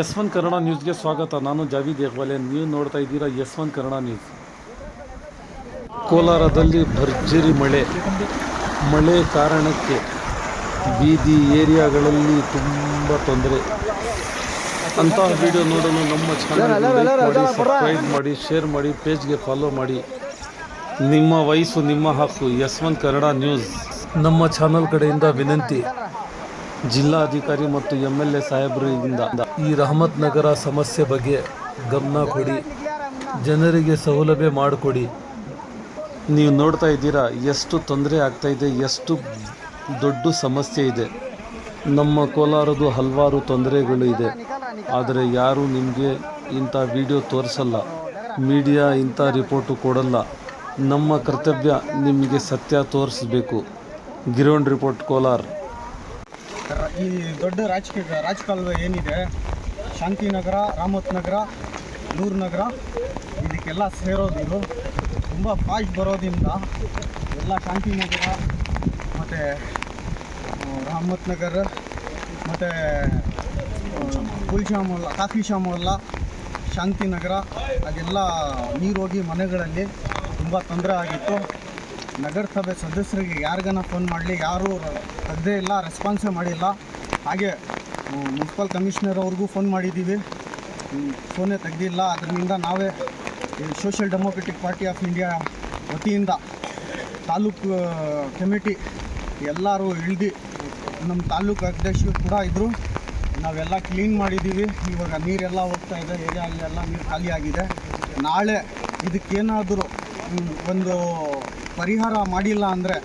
S one Kannada ನ್ಯೂಸ್ಗೆ ಸ್ವಾಗತ. ನಾನು ಜಾವೀದ್ ಎಹ್ವಾಲೆ ನೀವು ನೋಡ್ತಾ ಇದ್ದೀರಾ ಎಸ್ ಒನ್ ಕನ್ನಡ ನ್ಯೂಸ್. ಕೋಲಾರದಲ್ಲಿ ಭರ್ಜರಿ ಮಳೆ. ಮಳೆ ಕಾರಣಕ್ಕೆ ಬೀದಿ ಏರಿಯಾಗಳಲ್ಲಿ ತುಂಬ ತೊಂದರೆ. ಅಂತಹ ವಿಡಿಯೋ ನೋಡಲು ನಮ್ಮ ಚಾನಲ್ ಮಾಡಿ ಸಬ್ಸ್ಕ್ರೈಬ್ ಮಾಡಿ ಶೇರ್ ಮಾಡಿ ಪೇಜ್ಗೆ ಫಾಲೋ ಮಾಡಿ. ನಿಮ್ಮ ವಯಸ್ಸು ನಿಮ್ಮ ಹಕ್ಕು. S one Kannada news. ನಮ್ಮ ಚಾನಲ್ ಕಡೆಯಿಂದ ವಿನಂತಿ. ಜಿಲ್ಲಾಧಿಕಾರಿ ಮತ್ತು ಎಂ ಎಲ್ ಎ ಸಾಹೇಬರಿಂದ ಈ ರಹಮತ್ ನಗರ ಸಮಸ್ಯೆ ಬಗ್ಗೆ ಗಮನ ಕೊಡಿ. ಜನರಿಗೆ ಸೌಲಭ್ಯ ಮಾಡಿಕೊಡಿ. ನೀವು ನೋಡ್ತಾ ಇದ್ದೀರಾ, ಎಷ್ಟು ತೊಂದರೆ ಆಗ್ತಾ ಇದೆ, ಎಷ್ಟು ದೊಡ್ಡ ಸಮಸ್ಯೆ ಇದೆ. ನಮ್ಮ ಕೋಲಾರದು ಹಲವಾರು ತೊಂದರೆಗಳು ಇದೆ. ಆದರೆ ಯಾರೂ ನಿಮಗೆ ಇಂಥ ವಿಡಿಯೋ ತೋರಿಸಲ್ಲ, ಮೀಡಿಯಾ ಇಂಥ ರಿಪೋರ್ಟು ಕೊಡಲ್ಲ. ನಮ್ಮ ಕರ್ತವ್ಯ ನಿಮಗೆ ಸತ್ಯ ತೋರಿಸಬೇಕು. ಗಿರೋನ್ ರಿಪೋರ್ಟ್ ಕೋಲಾರ್. ಈ ದೊಡ್ಡ ರಾಜಕೀಯ, ರಾಜಕಾಲುವೆ ಏನಿದೆ? ಶಾಂತಿನಗರ ರಾಮತ್ ನಗರ, ನೂರು ನಗರ, ಇದಕ್ಕೆಲ್ಲ ಸೇರೋದು ತುಂಬ ಫಾಸ್ಟ್ ಬರೋದ್ರಿಂದ ಎಲ್ಲ ಶಾಂತಿನಗರ ಮತ್ತು ರಾಮತ್ ನಗರ, ಮತ್ತು ಕುಲ್ಶಾಮಲ್ಲ ಕಾಫಿ ಶಾಮಲ್ಲ ಶಾಂತಿನಗರ ಅದೆಲ್ಲ ನೀರು ಹೋಗಿ ಮನೆಗಳಲ್ಲಿ ತುಂಬ ತೊಂದರೆ ಆಗಿತ್ತು. ನಗರಸಭೆ ಸದಸ್ಯರಿಗೆ ಯಾರಿಗಾನ ಫೋನ್ ಮಾಡಲಿ, ಯಾರೂ ತೆಗ್ದೇ ಇಲ್ಲ ರೆಸ್ಪಾನ್ಸೇ ಮಾಡಿಲ್ಲ. ಹಾಗೆ ಮುನ್ಸಿಪಲ್ ಕಮಿಷನರ್ ಅವ್ರಿಗೂ ಫೋನ್ ಮಾಡಿದ್ದೀವಿ ಫೋನೇ ತೆಗ್ದಿಲ್ಲ. ಅದರಿಂದ ನಾವೇ social democratic party of India ವತಿಯಿಂದ ತಾಲೂಕು ಕಮಿಟಿ ಎಲ್ಲರೂ ಇಳ್ದು ನಮ್ಮ ತಾಲೂಕು ಅಧ್ಯಕ್ಷರು ಕೂಡ ಇದ್ದರು ನಾವೆಲ್ಲ ಕ್ಲೀನ್ ಮಾಡಿದ್ದೀವಿ ಇವಾಗ ನೀರೆಲ್ಲ ಹೋಗ್ತಾ ಇದೆ. ಏರಿಯಾ ಎಲ್ಲ ನೀರು ಖಾಲಿಯಾಗಿದೆ ನಾಳೆ ಇದಕ್ಕೇನಾದರೂ ಒಂದು ಪರಿಹಾರ ಮಾಡಿಲ್ಲ ಅಂದರೆ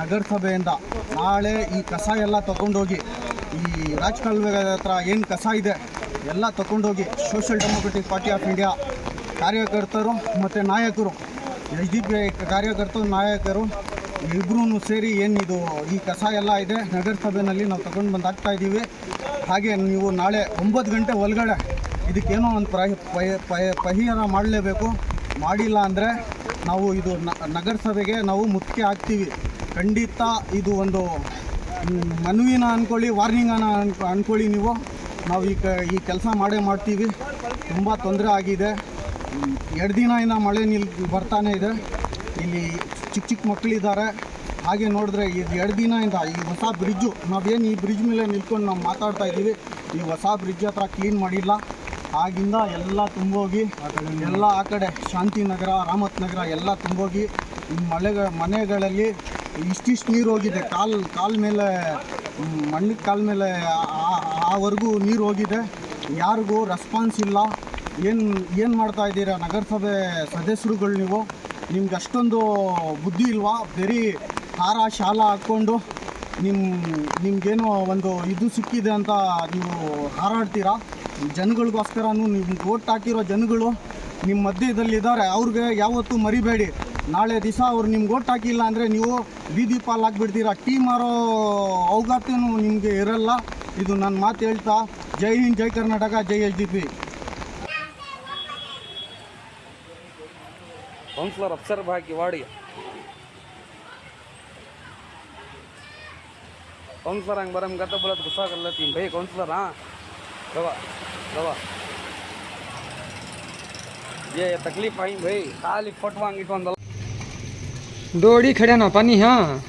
ನಗರಸಭೆಯಿಂದ ನಾಳೆ ಈ ಕಸ ಎಲ್ಲ ತಗೊಂಡೋಗಿ, ಈ ರಾಜಕಾಲುವೆ ಹತ್ರ ಏನು ಕಸ ಇದೆ, ಎಲ್ಲ ತಗೊಂಡೋಗಿ social democratic party of India ಕಾರ್ಯಕರ್ತರು ಮತ್ತು ನಾಯಕರು ಎಚ್ ಡಿ ಪಿ ಕಾರ್ಯಕರ್ತರು, ನಾಯಕರು ಇಬ್ಬರೂ ಸೇರಿ ಏನಿದು ಈ ಕಸ ಎಲ್ಲ ಇದೆ ನಗರಸಭೆಯಲ್ಲಿ ನಾವು ತಗೊಂಡು ಬಂದು ಹಾಕ್ತಾ ಇದ್ದೀವಿ ಹಾಗೆ ನೀವು ನಾಳೆ ಒಂಬತ್ತು ಗಂಟೆ ಒಳಗಡೆ ಇದಕ್ಕೇನೋ ಒಂದು ಪರಿಹಾರ ಮಾಡಲೇಬೇಕು. ಮಾಡಿಲ್ಲ ಅಂದರೆ ನಾವು ಇದು ನಗರಸಭೆಗೆ ನಾವು ಮುತ್ತಿಗೆ ಹಾಕ್ತೀವಿ. ಖಂಡಿತ ಇದು ಒಂದು ಮನವಿನ ಅಂದ್ಕೊಳ್ಳಿ ವಾರ್ನಿಂಗನ ಅಂದ್ಕೊಳ್ಳಿ ನೀವು. ನಾವು ಈ ಕ, ಈ ಕೆಲಸ ಮಾಡೇ ಮಾಡ್ತೀವಿ. ತುಂಬ ತೊಂದರೆ ಆಗಿದೆ. ಎರಡು ದಿನದಿಂದ ಮಳೆ ನಿಲ್, ಬರ್ತಾನೆ ಇದೆ. ಇಲ್ಲಿ ಚಿಕ್ಕ ಚಿಕ್ಕ ಮಕ್ಕಳಿದ್ದಾರೆ ಹಾಗೆ ನೋಡಿದ್ರೆ ಇದು ಎರಡು ದಿನದಿಂದ ಈ ಹೊಸ ಬ್ರಿಡ್ಜು, ನಾವೇನು ಈ ಬ್ರಿಡ್ಜ್ ಮೇಲೆ ನಿಂತ್ಕೊಂಡು ನಾವು ಮಾತಾಡ್ತಾ ಇದ್ದೀವಿ. ಈ ಹೊಸ ಬ್ರಿಡ್ಜ್ ಹತ್ರ ಕ್ಲೀನ್ ಮಾಡಿಲ್ಲ. ಆಗಿಂದ ಎಲ್ಲ ತುಂಬೋಗಿ, ಎಲ್ಲ ಆ ಕಡೆ ಶಾಂತಿನಗರ, ರಾಮತ್ ನಗರ ಎಲ್ಲ ತುಂಬೋಗಿ ಮಳೆಗ, ಮನೆಗಳಲ್ಲಿ ಇಷ್ಟಿಷ್ಟು ನೀರು ಹೋಗಿದೆ. ಕಾಲು, ಕಾಲ ಮೇಲೆ ಮಣ್ಣಿನ ಕಾಲ ಮೇಲೆ ಆವರೆಗೂ ನೀರು ಹೋಗಿದೆ. ಯಾರಿಗೂ ರೆಸ್ಪಾನ್ಸ್ ಇಲ್ಲ. ಏನು ಏನು ಮಾಡ್ತಾ ಇದ್ದೀರಾ? ನಗರಸಭೆ ಸದಸ್ಯರುಗಳು ನೀವು? ನಿಮ್ಗೆ ಅಷ್ಟೊಂದು ಬುದ್ಧಿ ಇಲ್ವಾ? ಬರೀ ಹಾರ, ಶಾಲ ಹಾಕ್ಕೊಂಡು ನಿಮ್ಮ ನಿಮಗೇನು ಒಂದು ಇದು ಸಿಕ್ಕಿದೆ ಅಂತ ನೀವು ಹಾರಾಡ್ತೀರಾ? ಜನಗಳಿಗೋಸ್ಕರನೂ ನಿಮ್ಗೆ ಓಟ್ ಹಾಕಿರೋ ಜನಗಳು ನಿಮ್ಮ ಮಧ್ಯದಲ್ಲಿದ್ದಾರೆ. ಅವ್ರಿಗೆ ಯಾವತ್ತೂ ಮರಿಬೇಡಿ. ನಾಳೆ ದಿವಸ ಅವ್ರು ನಿಮ್ಗೆ ಓಟ್ ಹಾಕಿಲ್ಲ ಅಂದರೆ ನೀವು ಬೀದಿ ಪಾಲ್ ಆಗಿಬಿಡ್ತೀರಾ ಟೀ ಮಾರೋ ಅವಕಾಶನೂ ನಿಮಗೆ ಇರಲ್ಲ ಇದು ನನ್ನ ಮಾತು ಹೇಳ್ತಾ ಜೈ ಹಿಂದ್ ಜೈ ಕರ್ನಾಟಕ ಜೈ H D P councillor Afsar ಹಾಕಿ ವಾರ್ಡಿಗೆ ಕೌನ್ಸಿಲರ್ ಹಂಗೆ ಬರಮ್ ಗತ ಬೀಳತ್ ಗುಸ್ಸಾಗಲ್ಲತ್ತಿ ಭೈ ಕೌನ್ಸಿಲರ್ ಹಾಂ दवा दवा ये तकलीफ आई भाई खाली फटवांग दौड़ी खड़े ना पानी हाँ।